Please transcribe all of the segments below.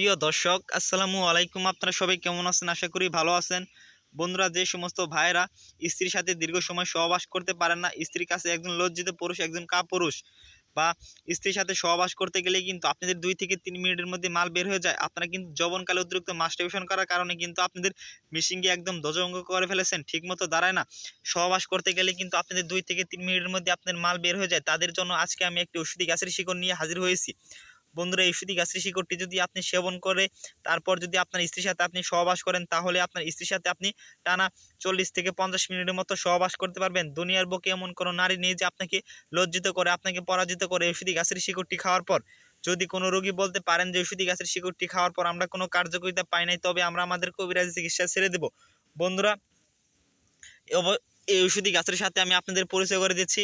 প্রিয় দর্শক, আসসালামু আলাইকুম। আপনারা সবাই কেমন আছেন? আশা করি ভালো আছেন। বন্ধুরা, যে সমস্ত ভাইয়েরা স্ত্রীর সাথে দীর্ঘ সময় সহবাস করতে পারেন না, স্ত্রীর কাছে একজন লজ্জিত পুরুষ, একজন কাপুরুষ বা স্ত্রীর সাথে সহবাস করতে গেলে কিন্তু আপনাদের দুই থেকে তিন মিনিটের মধ্যে মাল বের হয়ে যায়। আপনারা কিন্তু যবনকালে অতিরিক্ত মাস্টারবেশন করার কারণে কিন্তু আপনাদের মিশিংকে একদম ধ্বজভঙ্গ করে ফেলেছেন, ঠিকমতো দাঁড়ায় না। সহবাস করতে গেলে কিন্তু আপনাদের দুই থেকে তিন মিনিটের মধ্যে আপনাদের মাল বের হয়ে যায়। তাদের জন্য আজকে আমি একটি ওষুধি গাছের শিকড় নিয়ে হাজির হয়েছি। বন্ধুরা এই ওষুধি গাছের শিকড়টি যদি আপনি সেবন করে, তারপর যদি আপনার স্ত্রীর সাথে আপনি সহবাস করেন, তাহলে আপনার স্ত্রীর সাথে আপনি টানা চল্লিশ থেকে পঞ্চাশ মিনিটের মতো সহবাস করতে পারবেন। দুনিয়ার বুকে এমন কোনো নারী নেই যে আপনাকে লজ্জিত করে, আপনাকে পরাজিত করে ওষুধি গাছের শিকড়টি খাওয়ার পর। যদি কোনো রোগী বলতে পারেন যে ওষুধি গাছের শিকড়টি খাওয়ার পর আমরা কোনো কার্যকরিতা পাই নাই, তবে আমরা আমাদের কবিরাজি চিকিৎসা ছেড়ে দেব। বন্ধুরা, এই ওষুধি গাছের সাথে আমি আপনাদের পরিচয় করে দিচ্ছি।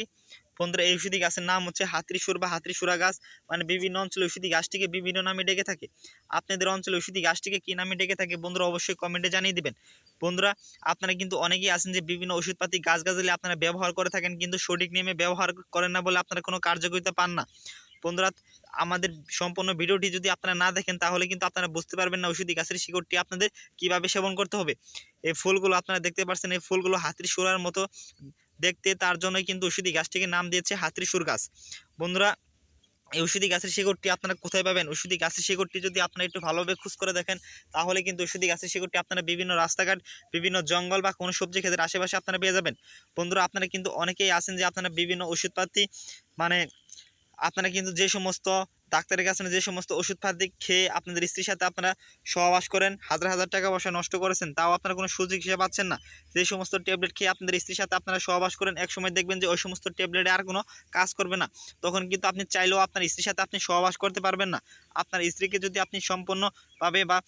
বন্ধুরা, এই ওষুধি গাছের নাম হচ্ছে হাতরিসুর বা হাতরিসুরা গাছ। মানে বিভিন্ন অঞ্চলে ঔষধি গাছটিকে বিভিন্ন নামে ডেকে থাকে। আপনাদের অঞ্চলে ঔষধি গাছটিকে কী নামে ডেকে থাকে বন্ধুরা, অবশ্যই কমেন্টে জানিয়ে দিবেন। বন্ধুরা, আপনারা কিন্তু অনেকেই আছেন যে বিভিন্ন ওষুধপাতি গাছগাছালি আপনারা ব্যবহার করে থাকেন, কিন্তু সঠিক নিয়মে ব্যবহার করেন না বলে আপনারা কোনো কার্যকরিতা পান না। বন্ধুরা, আমাদের সম্পূর্ণ ভিডিওটি যদি আপনারা না দেখেন, তাহলে কিন্তু আপনারা বুঝতে পারবেন না ওষুধি গাছের শিকড়টি আপনাদের কীভাবে সেবন করতে হবে। এই ফুলগুলো আপনারা দেখতে পাচ্ছেন, এই ফুলগুলো হাতির সুরার মতো দেখতে তার জন্যই কিন্তু ঔষধি গাছটিকে নাম দিয়েছে হাতরিসুর গাছ। বন্ধুরা, এই ওষুধি গাছের শিকড়টি আপনারা কোথায় পাবেন? ঔষধি গাছের শিকড়টি যদি আপনারা একটু ভালোভাবে খুঁজ করে দেখেন, তাহলে কিন্তু ঔষধি গাছের শিকড়টি আপনারা বিভিন্ন রাস্তাঘাট, বিভিন্ন জঙ্গল বা কোনো সবজি ক্ষেতের আশেপাশে আপনারা পেয়ে যাবেন। বন্ধুরা, আপনারা কিন্তু অনেকেই আছেন যে আপনারা বিভিন্ন ওষুধপাতি মানে আপনারা কিন্তু যে সমস্ত ডাক্তারের কাছে যে সমস্ত ওষুধ ওষুধপাতি খেয়ে আপনাদের স্ত্রীর সাথে আপনারা সহবাস করেন, হাজার হাজার টাকা পয়সা নষ্ট করেছেন, তাও আপনারা কোনো সুযোগ হিসেবে পাচ্ছেন না। যে সমস্ত ট্যাবলেট খেয়ে আপনাদের স্ত্রীর সাথে আপনারা সহবাস করেন এক সময় দেখবেন যে ওই সমস্ত ট্যাবলেটে আর কোনো কাজ করবে না। তখন কিন্তু আপনি চাইলেও আপনার স্ত্রীর সাথে আপনি সহবাস করতে পারবেন না। আপনার স্ত্রীকে যদি আপনি সম্পূর্ণভাবে বা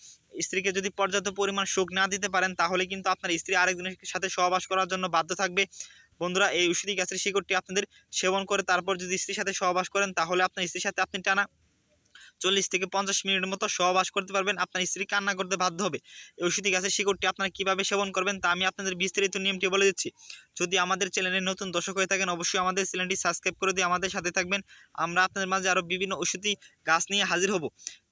স্ত্রীকে যদি পর্যাপ্ত পরিমাণ সুখ না দিতে পারেন, তাহলে কিন্তু আপনার স্ত্রী আরেকজনের সাথে সহবাস করার জন্য বাধ্য থাকবে। বন্ধুরা, এই ঔষধি গাছের শিকড়টি আপনাদের সেবন করে তারপর যদি স্ত্রীর সাথে সহবাস করেন, তাহলে আপনার স্ত্রীর সাথে আপনি টানা চল্লিশ থেকে পঞ্চাশ মিনিটের মতো সহবাস করতে পারবেন। আপনার স্ত্রী কান্না করতে বাধ্য হবে। এই ওষুধি গাছের শিকড়টি আপনারা কীভাবে সেবন করবেন, তা আমি আপনাদের বিস্তারিত নিয়মটি বলে দিচ্ছি। যদি আমাদের চ্যানেলে নতুন দর্শক হয়ে থাকেন, অবশ্যই আমাদের চ্যানেলটি সাবস্ক্রাইব করে দিয়ে আমাদের সাথে থাকবেন। আমরা আপনাদের মাঝে আরও বিভিন্ন ওষুধি গাছ নিয়ে হাজির হব।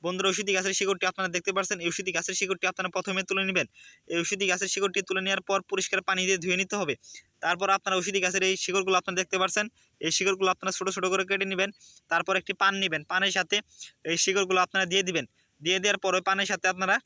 বন্ধুরা ঔষধি গাছের শিকড়টি আপনারা দেখতে পাচ্ছেন এই ঔষধি গাছের শিকড়টি আপনারা প্রথমে তুলে নেবেন। এই ঔষধি গাছের শিকড়টি তুলে নেওয়ার পর পরিষ্কার পানি দিয়ে ধুয়ে নিতে হবে। তারপর আপনারা ঔষধি গাছের এই শিকড়গুলো আপনারা দেখতে পাচ্ছেন এই শিকড়গুলো আপনারা ছোটো ছোটো করে কেটে নেবেন। তারপর একটি পান নেবেন। পানের সাথে এই শিকড়গুলো আপনারা দিয়ে দিবেন। দিয়ে দেওয়ার পর পানের সাথে আপনারা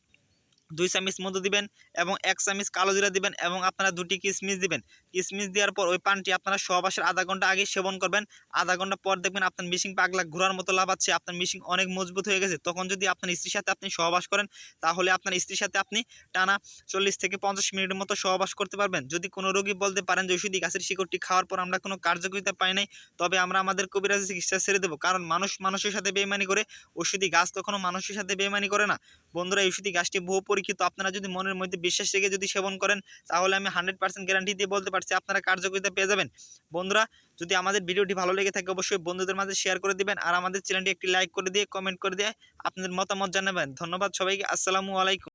দুই চামচ মধু দিবেন এবং এক চামচ কালো জিরা দিবেন এবং আপনারা দুটি কিশমিশ দিবেন। কিশমিশ দেওয়ার পর ওই পানটি আপনারা সহবাসের আধা ঘণ্টা আগে সেবন করবেন। আধা ঘণ্টা পর দেখবেন আপনার মিশিং পাগলা ঘোরার মতো লাভাচ্ছে আপনার মিশিং অনেক মজবুত হয়ে গেছে। তখন যদি আপনার স্ত্রীর সাথে আপনি সহবাস করেন, তাহলে আপনার স্ত্রীর সাথে আপনি টানা চল্লিশ থেকে পঞ্চাশ মিনিটের মতো সহবাস করতে পারবেন। যদি কোনো রোগী বলতে পারেন যে ওষুধি গাছের শিকড়টি খাওয়ার পর আমরা কোনো কার্যকরিতা পাই নাই, তবে আমরা আমাদের কবিরাজি চিকিৎসা ছেড়ে দেবো। কারণ মানুষ মানুষের সাথে বেইমানি করে ওষুধি গাছ কখনো মানুষের সাথে বেইমানি করে না। বন্ধুরা, এই ওষুধি গাছটি বহু পরীক্ষিত আপনারা যদি মনের মধ্যে বিশ্বাস রেখে যদি সেবন করেন, তাহলে আমি হান্ড্রেড পার্সেন্ট গ্যারান্টি দিয়ে বলতে পারছি আপনারা কার্যকরিতা পেয়ে যাবেন। বন্ধুরা, যদি আমাদের ভিডিওটি ভালো লেগে থাকে অবশ্যই বন্ধুদের মাঝে শেয়ার করে দিবেন আর আমাদের চ্যানেলটি একটি লাইক করে দিয়ে কমেন্ট করে দিয়ে আপনাদের মতামত জানাবেন। ধন্যবাদ সবাইকে, আসসালামু আলাইকুম।